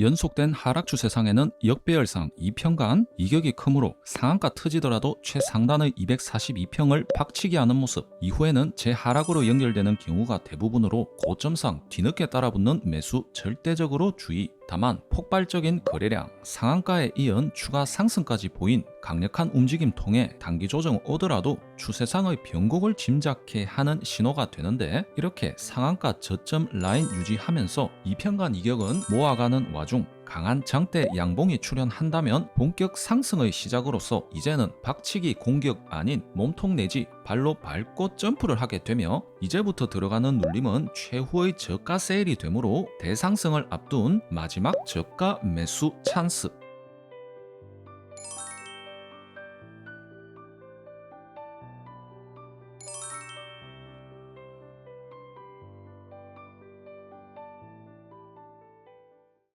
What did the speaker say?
연속된 하락 추세상에는 역배열상 2평간 이격이 크므로 상한가 터지더라도 최상단의 242평을 박치기 하는 모습 이후에는 재하락으로 연결되는 경우가 대부분으로 고점상 뒤늦게 따라붙는 매수 절대적으로 주의 다만 폭발적인 거래량, 상한가에 이은 추가 상승까지 보인 강력한 움직임 통해 단기 조정 오더라도 추세상의 변곡을 짐작해 하는 신호가 되는데 이렇게 상한가 저점 라인 유지하면서 이평간 이격은 모아가는 와중 강한 장대 양봉이 출현한다면 본격 상승의 시작으로서 이제는 박치기 공격 아닌 몸통 내지 발로 밟고 점프를 하게 되며 이제부터 들어가는 눌림은 최후의 저가 세일이 되므로 대상승을 앞둔 마지막 저가 매수 찬스